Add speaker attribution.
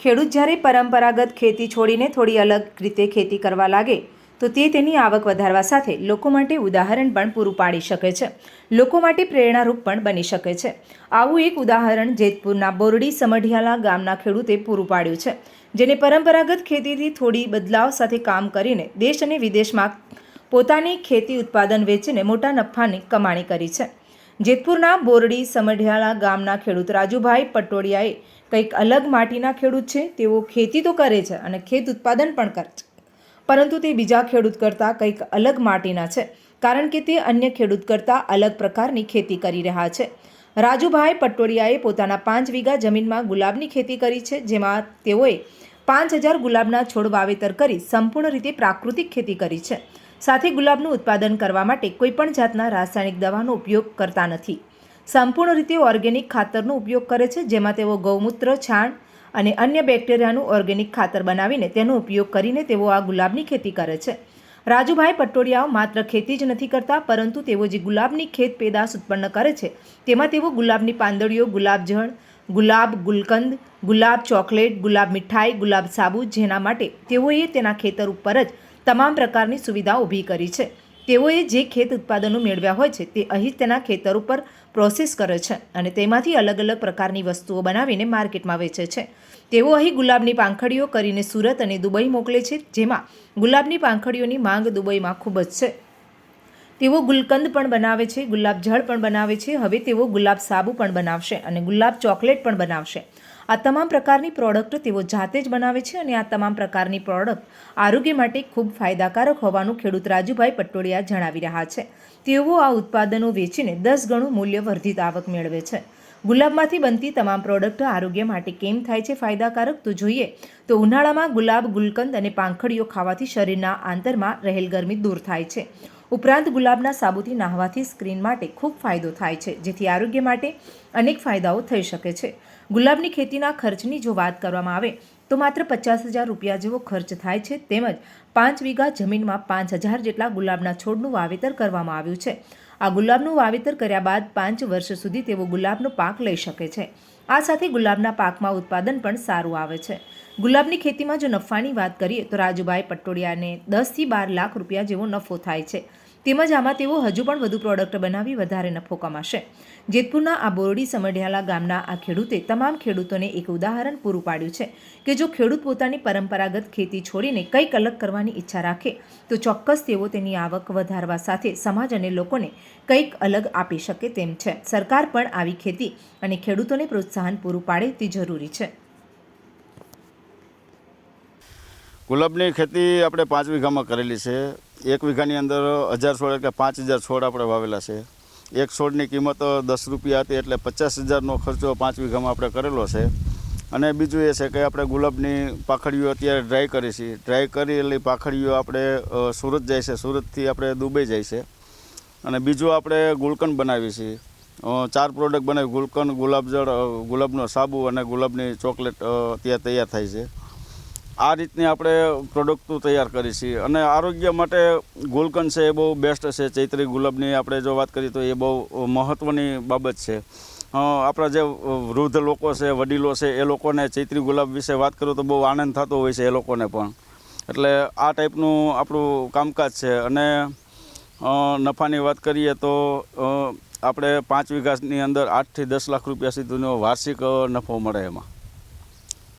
Speaker 1: ખેડૂત જ્યારે પરંપરાગત ખેતી છોડીને થોડી અલગ રીતે ખેતી કરવા લાગે, તો તે તેની આવક વધારવા સાથે લોકો માટે ઉદાહરણ પણ પૂરું પાડી શકે છે. લોકો માટે પ્રેરણારૂપ પણ બની શકે છે. આવું એક ઉદાહરણ જેતપુરના બોરડી સમઢિયાલા ગામના ખેડૂતે પૂરું પાડ્યું છે, જેને પરંપરાગત ખેતીથી થોડી બદલાવ સાથે કામ કરીને દેશ અને વિદેશમાં પોતાની ખેતી ઉત્પાદન વેચીને મોટા નફાની કમાણી કરી છે. જેતપુરના બોરડી સમઢિયાળા ગામના ખેડૂત રાજુભાઈ પટોડિયાએ કંઈક અલગ માટીના ખેડૂત છે, તેઓ ખેતી તો કરે છે અને ખેત ઉત્પાદન પણ કરે છે. પરંતુ તે બીજા ખેડૂત કરતાં કંઈક અલગ માટીના છે, કારણ કે તે અન્ય ખેડૂત કરતાં અલગ પ્રકારની ખેતી કરી રહ્યા છે. રાજુભાઈ પટોડિયાએ પોતાના પાંચ વીઘા જમીનમાં ગુલાબની ખેતી કરી છે, જેમાં તેઓએ પાંચ હજાર ગુલાબના છોડ વાવેતર કરી સંપૂર્ણ રીતે પ્રાકૃતિક ખેતી કરી છે. સાથે ગુલાબનું ઉત્પાદન કરવા માટે કોઈપણ જાતના રાસાયણિક દવાનો ઉપયોગ કરતા નથી. સંપૂર્ણ રીતે ઓર્ગેનિક ખાતરનો ઉપયોગ કરે છે, જેમાં તેઓ ગૌમૂત્ર, છાણ અને અન્ય બેક્ટેરિયાનું ઓર્ગેનિક ખાતર બનાવીને તેનો ઉપયોગ કરીને તેઓ આ ગુલાબની ખેતી કરે છે. રાજુભાઈ પટોડિયાઓ માત્ર ખેતી જ નથી કરતા, પરંતુ તેઓ જે ગુલાબની ખેત પેદાશ ઉત્પન્ન કરે છે, તેમાં તેઓ ગુલાબની પાંદડીઓ, ગુલાબ જળ, ગુલાબ ગુલકંદ, ગુલાબ ચોકલેટ, ગુલાબ મીઠાઈ, ગુલાબ સાબુ જેના માટે તેઓએ તેના ખેતર ઉપર જ તમામ પ્રકારની સુવિધા ઊભી કરી છે. તેઓએ જે ખેત ઉત્પાદનો મેળવ્યા હોય છે તે અહીં તેના ખેતર ઉપર પ્રોસેસ કરે છે અને તેમાંથી અલગ અલગ પ્રકારની વસ્તુઓ બનાવીને માર્કેટમાં વેચે છે. તેઓ અહીં ગુલાબની પાંખડીઓ કરીને સુરત અને દુબઈ મોકલે છે, જેમાં ગુલાબની પાંખડીઓની માંગ દુબઈમાં ખૂબ જ છે. તેઓ ગુલકંદ પણ બનાવે છે, ગુલાબ જળ પણ બનાવે છે, હવે તેઓ ગુલાબ સાબુ પણ બનાવશે અને ગુલાબ ચોકલેટ પણ બનાવશે. આ તમામ પ્રકારની પ્રોડક્ટ તેઓ જાતે જ બનાવે છે અને આ તમામ પ્રકારની પ્રોડક્ટ આરોગ્ય માટે ખૂબ ફાયદાકારક હોવાનું ખેડૂત રાજુભાઈ પટોડિયા જણાવી રહ્યા છે. તેઓ આ ઉત્પાદનો વેચીને દસ ગણું મૂલ્ય વર્ધિત આવક મેળવે છે. ગુલાબમાંથી બનતી તમામ પ્રોડક્ટ આરોગ્ય માટે કેમ થાય છે ફાયદાકારક? તો જોઈએ. તો ઉનાળામાં ગુલાબ, ગુલકંદ અને પાંખડીઓ ખાવાથી શરીરના આંતરમાં રહેલ ગરમી દૂર થાય છે. ઉપરાંત ગુલાબના સાબુથી નાહવાથી સ્ક્રીન માટે ખૂબ ફાયદો થાય છે, જેથી આરોગ્ય માટે અનેક ફાયદાઓ થઈ શકે છે. ગુલાબની ખેતીના ખર્ચની જો વાત કરવામાં આવે, તો માત્ર પચાસ હજાર રૂપિયા જેવો ખર્ચ થાય છે, તેમજ પાંચ વીઘા જમીનમાં પાંચ હજાર જેટલા ગુલાબના છોડનું વાવેતર કરવામાં આવ્યું છે. આ ગુલાબનું વાવેતર કર્યા બાદ પાંચ વર્ષ સુધી તેઓ ગુલાબનો પાક લઈ શકે છે. આ સાથે ગુલાબના પાકમાં ઉત્પાદન પણ સારું આવે છે. ગુલાબની ખેતીમાં જો નફાની વાત કરીએ, તો રાજુભાઈ પટોડિયાને દસથી બાર લાખ રૂપિયા જેવો નફો થાય છે. તેમજ આમાં તેઓ હજુ પણ વધુ પ્રોડક્ટ બનાવી વધારે નફો કમાશે. જેતપુરના આ બોરડી સમઢિયાલા ગામના આ ખેડૂતે તમામ ખેડૂતોને એક ઉદાહરણ પૂરું પાડ્યું છે કે જો ખેડૂત પોતાની પરંપરાગત ખેતી છોડીને કંઈક અલગ કરવાની ઈચ્છા રાખે, તો ચોક્કસ તેઓ તેની આવક વધારવા સાથે સમાજ અને લોકોને કંઈક અલગ આપી શકે તેમ છે. સરકાર પણ આવી ખેતી અને ખેડૂતોને પ્રોત્સાહન પૂરું પાડે તે જરૂરી છે.
Speaker 2: ગુલાબની ખેતી આપણે પાંચ વીઘામાં કરેલી છે. એક વીઘાની અંદર હજાર છોડ એટલે પાંચ હજાર છોડ આપણે વાવેલા છે. એક છોડની કિંમત દસ રૂપિયા હતી એટલે પચાસ હજારનો ખર્ચો પાંચ વીઘામાં આપણે કરેલો છે. અને બીજું એ છે કે આપણે ગુલાબની પાખડીઓ અત્યારે ડ્રાય કરી છે. ડ્રાય કરેલી પાખડીઓ આપણે સુરત જાય છે. સુરતથી આપણે દુબઈ જાય છે. અને બીજું આપણે ગુલકંદ બનાવીએ છીએ. ચાર પ્રોડક્ટ બનાવી ગુલકંદ, ગુલાબજળ ગુલાબનો સાબુ અને ગુલાબની ચોકલેટ અત્યારે તૈયાર થાય છે. આ રીતની આપણે પ્રોડક્ટો તૈયાર કરી છીએ. અને આરોગ્ય માટે ગુલકંદ છે એ બહુ બેસ્ટ છે. ચૈત્રી ગુલાબની આપણે જો વાત કરીએ તો એ બહુ મહત્ત્વની બાબત છે. આપણા જે વૃદ્ધ લોકો છે, વડીલો છે, એ લોકોને ચૈત્રી ગુલાબ વિશે વાત કરું તો બહુ આનંદ થતો હોય છે એ લોકોને પણ. એટલે આ ટાઈપનું આપણું કામકાજ છે. અને નફાની વાત કરીએ તો આપણે પાંચ વીઘાની અંદર આઠથી દસ લાખ રૂપિયા સુધીનો વાર્ષિક નફો મળે એમાં.